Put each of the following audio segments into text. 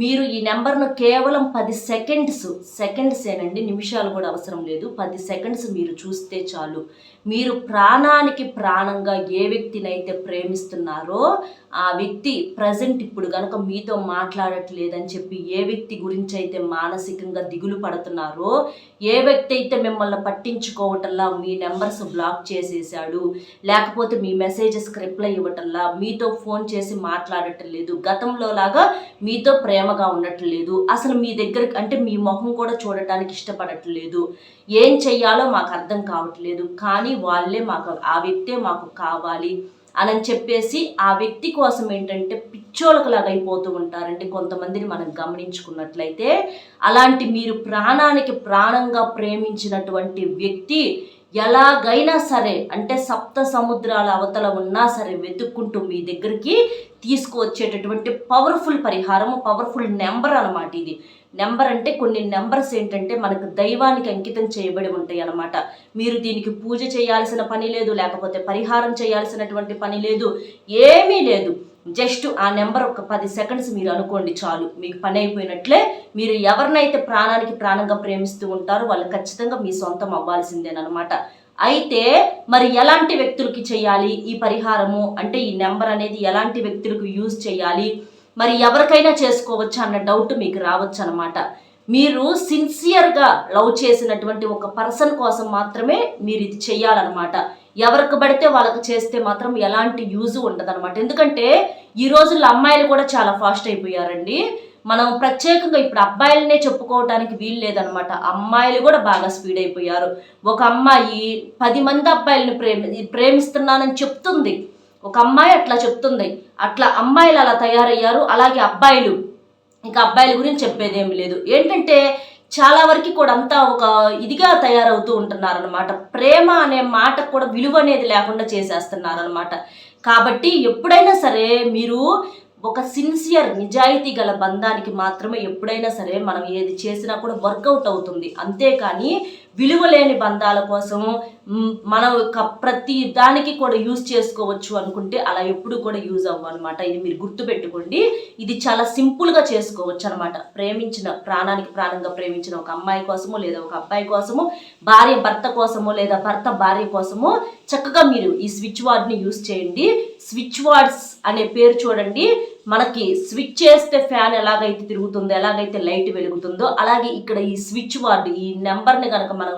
మీరు ఈ నెంబర్ను కేవలం పది సెకండ్స్ సెకండ్స్ ఏనండి నిమిషాలు కూడా అవసరం లేదు పది సెకండ్స్ మీరు చూస్తే చాలు మీరు ప్రాణానికి ప్రాణంగా ఏ వ్యక్తినైతే ప్రేమిస్తున్నారో ఆ వ్యక్తి ప్రజెంట్ ఇప్పుడు కనుక మీతో మాట్లాడట్లేదని చెప్పి ఏ వ్యక్తి గురించి అయితే మానసికంగా దిగులు పడుతున్నారో ఏ వ్యక్తి అయితే మిమ్మల్ని పట్టించుకోవటంలా మీ నెంబర్స్ బ్లాక్ చేసేసాడు లేకపోతే మీ మెసేజెస్ రిప్లై ఇవ్వటంలా మీతో ఫోన్ చేసి మాట్లాడటం లేదు గతంలో లాగా మీతో ప్రేమ ప్రేమగా ఉండట్లేదు అసలు మీ దగ్గర అంటే మీ మొహం కూడా చూడటానికి ఇష్టపడట్లేదు ఏం చెయ్యాలో మాకు అర్థం కావట్లేదు కానీ వాళ్ళే మాకు ఆ వ్యక్తే మాకు కావాలి అని చెప్పేసి ఆ వ్యక్తి కోసం ఏంటంటే పిచ్చోళ్ళకులాగా అయిపోతూ ఉంటారండి కొంతమందిని మనం గమనించుకున్నట్లయితే అలాంటి మీరు ప్రాణానికి ప్రాణంగా ప్రేమించినటువంటి వ్యక్తి ఎలాగైనా సరే అంటే సప్త సముద్రాల అవతల ఉన్నా సరే వెతుక్కుంటూ మీ దగ్గరికి తీసుకువచ్చేటటువంటి పవర్ఫుల్ పరిహారం పవర్ఫుల్ నెంబర్ అనమాట ఇది నెంబర్ అంటే కొన్ని నెంబర్స్ ఏంటంటే మనకు దైవానికి అంకితం చేయబడి ఉంటాయి అన్నమాట మీరు దీనికి పూజ చేయాల్సిన పని లేదు లేకపోతే పరిహారం చేయాల్సినటువంటి పని లేదు ఏమీ లేదు జస్ట్ ఆ నెంబర్ ఒక పది సెకండ్స్ మీరు అనుకోండి చాలు మీకు పని అయిపోయినట్లే మీరు ఎవరినైతే ప్రాణానికి ప్రాణంగా ప్రేమిస్తూ ఉంటారో వాళ్ళు ఖచ్చితంగా మీ సొంతం అవ్వాల్సిందేనమాట అయితే మరి ఎలాంటి వ్యక్తులకి చేయాలి ఈ పరిహారము అంటే ఈ నెంబర్ అనేది ఎలాంటి వ్యక్తులకు యూజ్ చేయాలి మరి ఎవరికైనా చేసుకోవచ్చు అన్న డౌట్ మీకు రావచ్చు అనమాట మీరు సిన్సియర్గా లవ్ చేసినటువంటి ఒక పర్సన్ కోసం మాత్రమే మీరు ఇది చేయాలన్నమాట ఎవరికి పడితే వాళ్ళకి చేస్తే మాత్రం ఎలాంటి యూజ్ ఉండదనమాట ఎందుకంటే ఈ రోజుల్లో అమ్మాయిలు కూడా చాలా ఫాస్ట్ అయిపోయారండి మనం ప్రత్యేకంగా ఇప్పుడు అబ్బాయిలనే చెప్పుకోవటానికి వీలు లేదనమాట అమ్మాయిలు కూడా బాగా స్పీడ్ అయిపోయారు ఒక అమ్మాయి పది మంది అబ్బాయిలను ప్రేమి ప్రేమిస్తున్నానని చెప్తుంది ఒక అమ్మాయి అట్లా చెప్తుంది అట్లా అమ్మాయిలు అలా తయారయ్యారు అలాగే అబ్బాయిలు ఇంకా అబ్బాయిల గురించి చెప్పేది లేదు ఏంటంటే చాలా వరకు కూడా అంతా ఒక ఇదిగా తయారవుతూ ఉంటున్నారనమాట ప్రేమ అనే మాట కూడా విలువ అనేది లేకుండా చేసేస్తున్నారనమాట కాబట్టి ఎప్పుడైనా సరే మీరు ఒక సిన్సియర్ నిజాయితీ గల బంధానికి మాత్రమే ఎప్పుడైనా సరే మనం ఏది చేసినా కూడా వర్కౌట్ అవుతుంది అంతేకాని విలువ లేని బంధాల కోసం మన యొక్క ప్రతి దానికి కూడా యూజ్ చేసుకోవచ్చు అనుకుంటే అలా ఎప్పుడు కూడా యూజ్ అవ్వ అనమాట ఇది మీరు గుర్తుపెట్టుకోండి ఇది చాలా సింపుల్గా చేసుకోవచ్చు అనమాట ప్రేమించిన ప్రాణానికి ప్రాణంగా ప్రేమించిన ఒక అమ్మాయి కోసము లేదా ఒక అబ్బాయి కోసము భార్య భర్త కోసము లేదా భర్త భార్య కోసము చక్కగా మీరు ఈ స్విచ్ వార్డ్ని యూజ్ చేయండి స్విచ్ వార్డ్స్ అనే పేరు చూడండి మనకి స్విచ్ చేస్తే ఫ్యాన్ ఎలాగైతే తిరుగుతుందో ఎలాగైతే లైట్ వెలుగుతుందో అలాగే ఇక్కడ ఈ స్విచ్ వార్డు ఈ నెంబర్ని కనుక మనం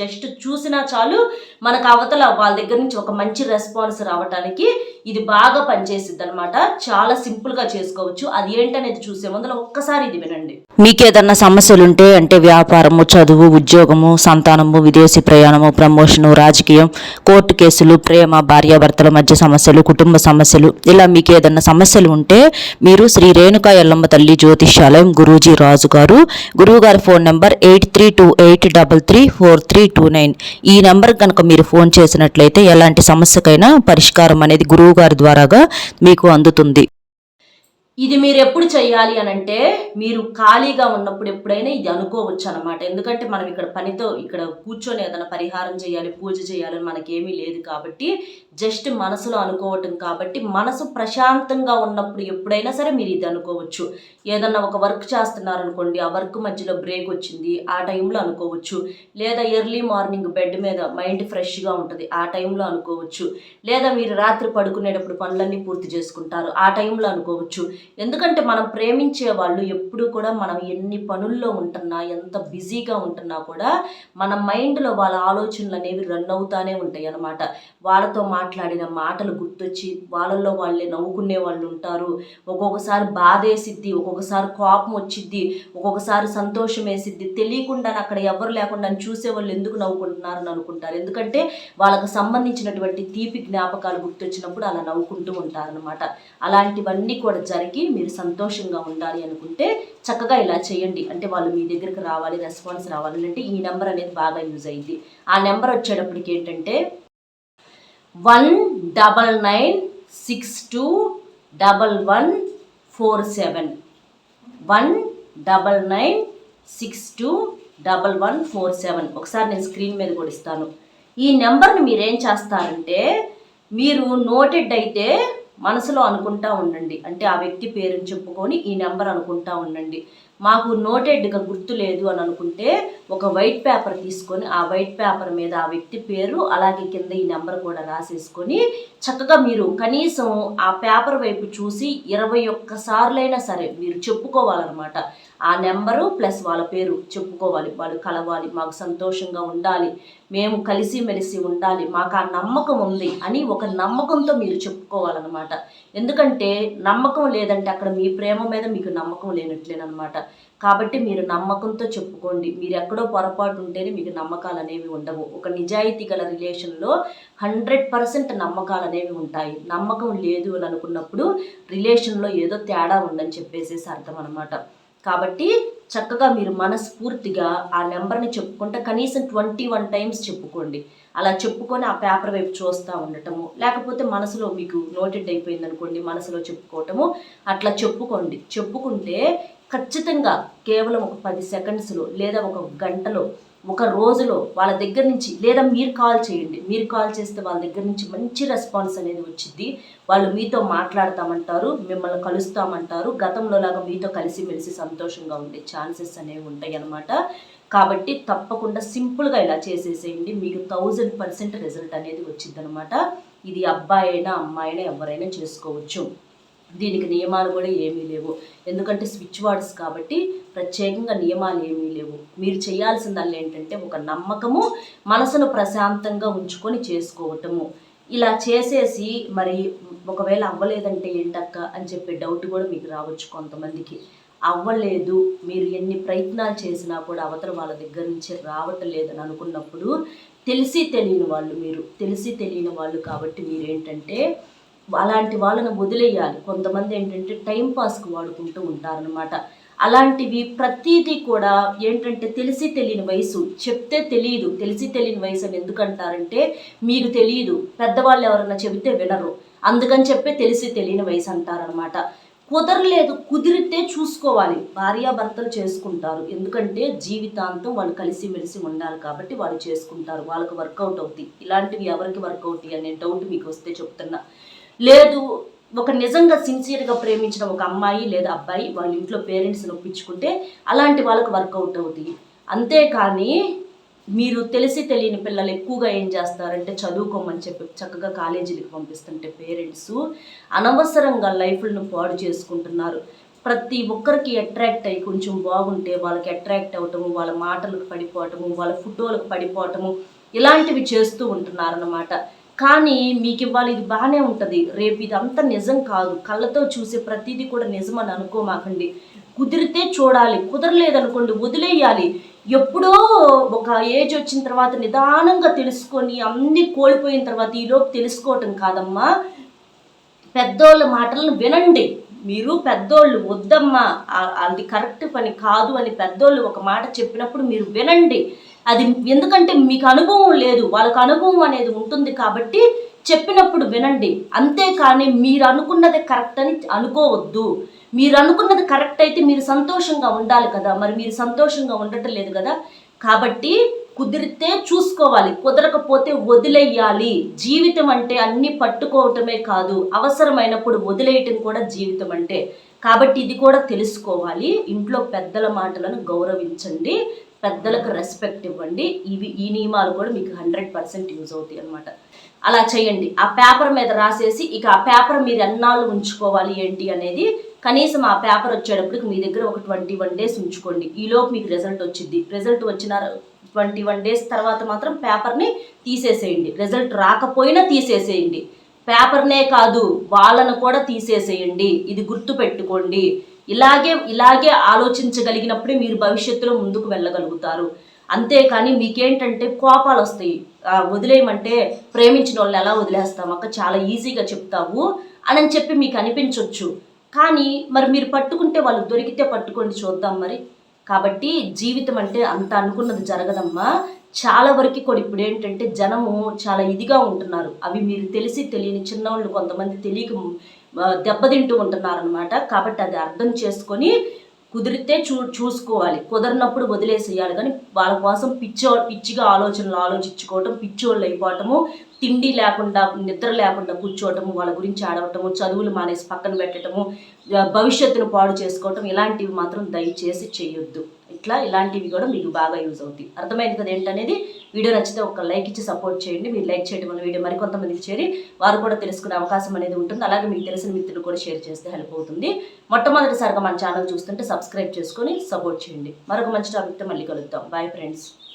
జస్ట్ చూసినా చాలు మనకు అవతల వాళ్ళ దగ్గర నుంచి ఒక మంచి రెస్పాన్స్ రావడానికి ఇది బాగా పనిచేసిద్ది అనమాట చాలా సింపుల్గా చేసుకోవచ్చు అది ఏంటనేది చూసే ముందు ఒక్కసారి ఇది వినండి మీకు ఏదన్నా సమస్యలు ఉంటే అంటే వ్యాపారము చదువు ఉద్యోగము సంతానము విదేశీ ప్రయాణము ప్రమోషను రాజకీయం కోర్టు కేసులు ప్రేమ భార్యాభర్తల మధ్య సమస్యలు కుటుంబ సమస్యలు ఇలా మీకు ఏదన్నా సమస్యలు ఉంటే మీరు శ్రీ రేణుకా ఎల్లమ్మ తల్లి జ్యోతిష్యాలయం గురూజీ రాజు గారు గురువు గారి phone number eight three two eight double three four three two nine ఈ నెంబర్ కనుక మీరు ఫోన్ చేసినట్లయితే ఎలాంటి సమస్యకైనా పరిష్కారం అనేది గురువు గారి ద్వారాగా మీకు అందుతుంది ఇది మీరు ఎప్పుడు చేయాలి అని అంటే మీరు ఖాళీగా ఉన్నప్పుడు ఎప్పుడైనా ఇది అనుకోవచ్చు అనమాట ఎందుకంటే మనం ఇక్కడ పనితో ఇక్కడ కూర్చొని ఏదైనా పరిహారం చేయాలి పూజ చేయాలని మనకేమీ లేదు కాబట్టి జస్ట్ మనసులో అనుకోవటం కాబట్టి మనసు ప్రశాంతంగా ఉన్నప్పుడు ఎప్పుడైనా సరే మీరు ఇది అనుకోవచ్చు ఏదన్నా ఒక వర్క్ చేస్తున్నారనుకోండి ఆ వర్క్ మధ్యలో బ్రేక్ వచ్చింది ఆ టైంలో అనుకోవచ్చు లేదా ఎర్లీ మార్నింగ్ బెడ్ మీద మైండ్ ఫ్రెష్గా ఉంటుంది ఆ టైంలో అనుకోవచ్చు లేదా మీరు రాత్రి పడుకునేటప్పుడు పనులన్నీ పూర్తి చేసుకుంటారు ఆ టైంలో అనుకోవచ్చు ఎందుకంటే మనం ప్రేమించే వాళ్ళు ఎప్పుడు కూడా మనం ఎన్ని పనుల్లో ఉంటున్నా ఎంత బిజీగా ఉంటున్నా కూడా మన మైండ్లో వాళ్ళ ఆలోచనలు అనేవి రన్ అవుతానే ఉంటాయి అన్నమాట వాళ్ళతో మాట మాట్లాడిన మాటలు గుర్తొచ్చి వాళ్ళల్లో వాళ్ళే నవ్వుకునే వాళ్ళు ఉంటారు ఒక్కొక్కసారి బాధ వేసిద్ది ఒక్కొక్కసారి కోపం వచ్చిద్ది ఒక్కొక్కసారి సంతోషం వేసిద్ది తెలియకుండా అక్కడ ఎవరు లేకుండా చూసే వాళ్ళు ఎందుకు నవ్వుకుంటున్నారు అని అనుకుంటారు ఎందుకంటే వాళ్ళకు సంబంధించినటువంటి తీపి జ్ఞాపకాలు గుర్తొచ్చినప్పుడు అలా నవ్వుకుంటూ ఉంటారనమాట అలాంటివన్నీ కూడా జరిగి మీరు సంతోషంగా ఉండాలి అనుకుంటే చక్కగా ఇలా చేయండి అంటే వాళ్ళు మీ దగ్గరికి రావాలి రెస్పాన్స్ రావాలి అంటే ఈ నెంబర్ అనేది బాగా యూజ్ అయింది ఆ నెంబర్ వచ్చేటప్పటికి ఏంటంటే one double nine six two double one four seven one double nine six two double one four seven ఒకసారి నేను స్క్రీన్ మీద కూడా ఇస్తాను ఈ నెంబర్ని మీరేం చేస్తారంటే మీరు నోటెడ్ అయితే మనసులో అనుకుంటా ఉండండి అంటే ఆ వ్యక్తి పేరుని చెప్పుకొని ఈ నెంబర్ అనుకుంటా ఉండండి మాకు నోటెడ్గా గుర్తు లేదు అని అనుకుంటే ఒక వైట్ పేపర్ తీసుకొని ఆ వైట్ పేపర్ మీద ఆ వ్యక్తి పేరు అలాగే కింద ఈ నెంబర్ కూడా రాసేసుకొని చక్కగా మీరు కనీసం ఆ పేపర్ వైపు చూసి ఇరవై ఒక్కసార్లైనా సరే మీరు చెప్పుకోవాలన్నమాట ఆ నెంబరు ప్లస్ వాళ్ళ పేరు చెప్పుకోవాలి వాళ్ళు కలవాలి మాకు సంతోషంగా ఉండాలి మేము కలిసిమెలిసి ఉండాలి మాకు ఆ నమ్మకం ఉంది అని ఒక నమ్మకంతో మీరు చెప్పుకోవాలన్నమాట ఎందుకంటే నమ్మకం లేదంటే అక్కడ మీ ప్రేమ మీద మీకు నమ్మకం లేనట్లేనమాట కాబట్టి మీరు నమ్మకంతో చెప్పుకోండి మీరు ఎక్కడో పొరపాటు ఉంటేనే మీకు నమ్మకాలు అనేవి ఉండవు ఒక నిజాయితీ గల రిలేషన్లో హండ్రెడ్ పర్సెంట్ నమ్మకాలు అనేవి ఉంటాయి నమ్మకం లేదు అని అనుకున్నప్పుడు రిలేషన్లో ఏదో తేడా ఉందని చెప్పేసేసి అర్థం అనమాట కాబట్టి చక్కగా మీరు మనస్ఫూర్తిగా ఆ నెంబర్ని చెప్పుకుంటే కనీసం ట్వంటీ వన్ టైమ్స్ చెప్పుకోండి అలా చెప్పుకొని ఆ పేపర్ వైపు చూస్తూ ఉండటము లేకపోతే మనసులో మీకు నోటెడ్ అయిపోయింది అనుకోండి మనసులో చెప్పుకోవటము అట్లా చెప్పుకోండి చెప్పుకుంటే ఖచ్చితంగా కేవలం ఒక పది సెకండ్స్లో లేదా ఒక గంటలో ఒక రోజులో వాళ్ళ దగ్గర నుంచి లేదా మీరు కాల్ చేయండి మీరు కాల్ చేస్తే వాళ్ళ దగ్గర నుంచి మంచి రెస్పాన్స్ అనేది వచ్చింది వాళ్ళు మీతో మాట్లాడతామంటారు మిమ్మల్ని కలుస్తామంటారు గతంలో లాగా మీతో కలిసిమెలిసి సంతోషంగా ఉండే ఛాన్సెస్ అనేవి ఉంటాయి అనమాట కాబట్టి తప్పకుండా సింపుల్గా ఇలా చేసేసేయండి మీకు థౌజండ్ పర్సెంట్ రిజల్ట్ అనేది వచ్చిందనమాట ఇది అబ్బాయి అయినా అమ్మాయి అయినా ఎవరైనా చేసుకోవచ్చు దీనికి నియమాలు కూడా ఏమీ లేవు ఎందుకంటే స్విచ్ వార్డ్స్ కాబట్టి ప్రత్యేకంగా నియమాలు ఏమీ లేవు మీరు చేయాల్సిందల్లా ఏంటంటే ఒక నమ్మకము మనసును ప్రశాంతంగా ఉంచుకొని చేసుకోవటము ఇలా చేసేసి మరి ఒకవేళ అవ్వలేదంటే ఏంటక్క అని చెప్పే డౌట్ కూడా మీకు రావచ్చు కొంతమందికి అవ్వలేదు మీరు ఎన్ని ప్రయత్నాలు చేసినా కూడా అవతల వాళ్ళ దగ్గర నుంచి రావటం లేదని అనుకున్నప్పుడు తెలిసి తెలియని వాళ్ళు మీరు తెలిసి తెలియని వాళ్ళు కాబట్టి మీరేంటంటే అలాంటి వాళ్ళని వదిలేయాలి కొంతమంది ఏంటంటే టైంపాస్కి వాడుకుంటూ ఉంటారనమాట అలాంటివి ప్రతీది కూడా ఏంటంటే తెలిసి తెలియని వయసు చెప్తే తెలియదు తెలిసి తెలియని వయసు అని ఎందుకంటారంటే మీకు తెలియదు పెద్దవాళ్ళు ఎవరన్నా చెబితే వినరు అందుకని చెప్పే తెలిసి తెలియని వయసు అంటారనమాట కుదరలేదు కుదిరితే చూసుకోవాలి భార్యాభర్తలు చేసుకుంటారు ఎందుకంటే జీవితాంతం వాళ్ళు కలిసిమెలిసి ఉండాలి కాబట్టి వాళ్ళు చేసుకుంటారు వాళ్ళకి వర్కౌట్ అవుతుంది ఇలాంటివి ఎవరికి వర్కౌట్ అనే డౌట్ మీకు వస్తే చెప్తున్నా లేదు ఒక నిజంగా సిన్సియర్గా ప్రేమించిన ఒక అమ్మాయి లేదా అబ్బాయి వాళ్ళ ఇంట్లో పేరెంట్స్ ఒప్పించుకుంటే అలాంటి వాళ్ళకి వర్కౌట్ అవుతాయి అంతేకాని మీరు తెలిసి తెలియని పిల్లలు ఎక్కువగా ఏం చేస్తారంటే చదువుకోమని చెప్పి చక్కగా కాలేజీలకు పంపిస్తుంటే పేరెంట్స్ అనవసరంగా లైఫ్లను పాడు చేసుకుంటున్నారు ప్రతి ఒక్కరికి అట్రాక్ట్ అయ్యి కొంచెం బాగుంటే వాళ్ళకి అట్రాక్ట్ అవటము వాళ్ళ మాటలకు పడిపోవటము వాళ్ళ ఫోటోలకు పడిపోవటము ఇలాంటివి చేస్తూ ఉంటున్నారన్నమాట కానీ మీకు ఇవ్వాలి ఇది బాగానే ఉంటుంది రేపు ఇదంతా నిజం కాదు కళ్ళతో చూసే ప్రతిదీ కూడా నిజం అని అనుకోమాకండి కుదిరితే చూడాలి కుదరలేదనుకోండి వదిలేయాలి ఎప్పుడో ఒక ఏజ్ వచ్చిన తర్వాత నిదానంగా తెలుసుకొని అన్నీ కోల్పోయిన తర్వాత ఈలోపు తెలుసుకోవటం కాదమ్మా పెద్దోళ్ళ మాటలను వినండి మీరు పెద్దోళ్ళు వద్దమ్మా అది కరెక్ట్ పని కాదు అని పెద్దోళ్ళు ఒక మాట చెప్పినప్పుడు మీరు వినండి అది ఎందుకంటే మీకు అనుభవం లేదు వాళ్ళకి అనుభవం అనేది ఉంటుంది కాబట్టి చెప్పినప్పుడు వినండి అంతేకాని మీరు అనుకున్నది కరెక్ట్ అని అనుకోవద్దు మీరు అనుకున్నది కరెక్ట్ అయితే మీరు సంతోషంగా ఉండాలి కదా మరి మీరు సంతోషంగా ఉండటం లేదు కదా కాబట్టి కుదిరితే చూసుకోవాలి కుదరకపోతే వదిలేయాలి జీవితం అంటే అన్ని పట్టుకోవటమే కాదు అవసరమైనప్పుడు వదిలేయటం కూడా జీవితం అంటే కాబట్టి ఇది కూడా తెలుసుకోవాలి ఇంట్లో పెద్దల మాటలను గౌరవించండి పెద్దలకు రెస్పెక్ట్ ఇవ్వండి ఇవి ఈ నియమాలు కూడా మీకు హండ్రెడ్ పర్సెంట్ యూజ్ అవుతాయి అనమాట అలా చేయండి ఆ పేపర్ మీద రాసేసి ఇక ఆ పేపర్ మీరు ఎన్నాళ్ళు ఉంచుకోవాలి ఏంటి అనేది కనీసం ఆ పేపర్ వచ్చేటప్పటికి మీ దగ్గర ఒక ట్వంటీ వన్ డేస్ ఉంచుకోండి ఈలోపు మీకు రిజల్ట్ వచ్చింది రిజల్ట్ వచ్చిన ట్వంటీ వన్ డేస్ తర్వాత మాత్రం పేపర్ని తీసేసేయండి రిజల్ట్ రాకపోయినా తీసేసేయండి పేపర్నే కాదు వాళ్ళను కూడా తీసేసేయండి ఇది గుర్తుపెట్టుకోండి ఇలాగే ఇలాగే ఆలోచించగలిగినప్పుడే మీరు భవిష్యత్తులో ముందుకు వెళ్ళగలుగుతారు అంతేకాని మీకేంటంటే కోపాలు వస్తాయి వదిలేయమంటే ప్రేమించిన వాళ్ళని ఎలా వదిలేస్తాం అక్క చాలా ఈజీగా చెప్తావు అని చెప్పి మీకు అనిపించవచ్చు కానీ మరి మీరు పట్టుకుంటే వాళ్ళు దొరికితే పట్టుకోండి చూద్దాం మరి కాబట్టి జీవితం అంటే అంత అనుకున్నది జరగదమ్మా చాలా వరకు కూడా ఇప్పుడు ఏంటంటే జనము చాలా ఇదిగా ఉంటున్నారు అవి మీరు తెలిసి తెలియని చిన్నవాళ్ళు కొంతమంది తెలియక దెబ్బతింటూ ఉంటున్నారనమాట కాబట్టి అది అర్థం చేసుకొని కుదిరితే చూ చూసుకోవాలి కుదరినప్పుడు వదిలేసేయాలి కానీ వాళ్ళ కోసం పిచ్చో పిచ్చిగా ఆలోచనలు ఆలోచించుకోవటం పిచ్చోళ్ళు అయిపోవటము తిండి లేకుండా నిద్ర లేకుండా కూర్చోవటము వాళ్ళ గురించి ఆడవటము చదువులు మానేసి పక్కన పెట్టడము భవిష్యత్తును పాడు చేసుకోవటం ఇలాంటివి మాత్రం దయచేసి చేయొద్దు ఇట్లా ఇలాంటివి కూడా మీకు బాగా యూజ్ అవుతాయి అర్థమైంది కదా ఏంటనేది వీడియో నచ్చితే ఒక లైక్ ఇచ్చి సపోర్ట్ చేయండి మీరు లైక్ చేయడం వల్ల వీడియో మరికొంతమందికి చేరి వారు కూడా తెలుసుకునే అవకాశం అనేది ఉంటుంది అలాగే మీకు తెలిసిన మిత్రులు కూడా షేర్ చేస్తే హెల్ప్ అవుతుంది మొట్టమొదటిసారిగా మన ఛానల్ చూస్తుంటే సబ్స్క్రైబ్ చేసుకొని సపోర్ట్ చేయండి మరొక మంచి టాపిక్తో మళ్ళీ కలుద్దాం బాయ్ trabalho